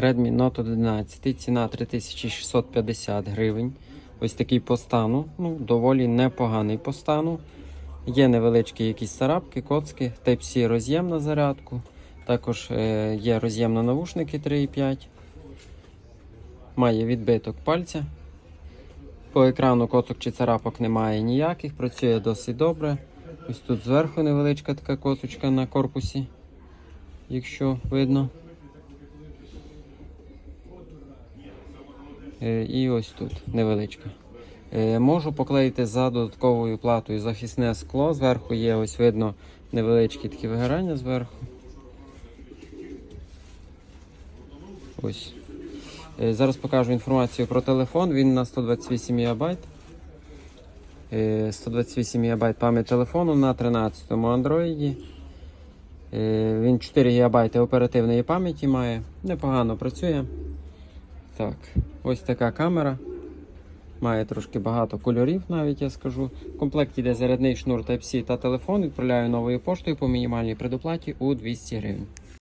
Redmi Note 11, ціна 3650 гривень. Ось такий по стану, ну, доволі непоганий по стану. Є невеличкі якісь царапки, коцки, Type-C роз'єм на зарядку. Також е, є роз'єм на навушники 3,5. Має відбиток пальця. По екрану коцок чи царапок немає ніяких, працює досить добре. Ось тут зверху невеличка така косочка на корпусі, якщо видно. І ось тут невеличка. Е, Можу поклеїти за додатковою платою захисне скло. Зверху є ось видно невеличкі такі вигорання зверху. Ось. Е, Зараз покажу інформацію про телефон. Він на 128 МБ. 128 МБ пам'ять телефону на 13-му Android. Е, Він 4 ГБ оперативної пам'яті має. Непогано працює. Так, ось така камера. Має трошки багато кольорів, навіть я скажу. В комплекті йде зарядний шнур Type-C та телефон. Відправляю новою поштою по мінімальній предоплаті у 200 гривень.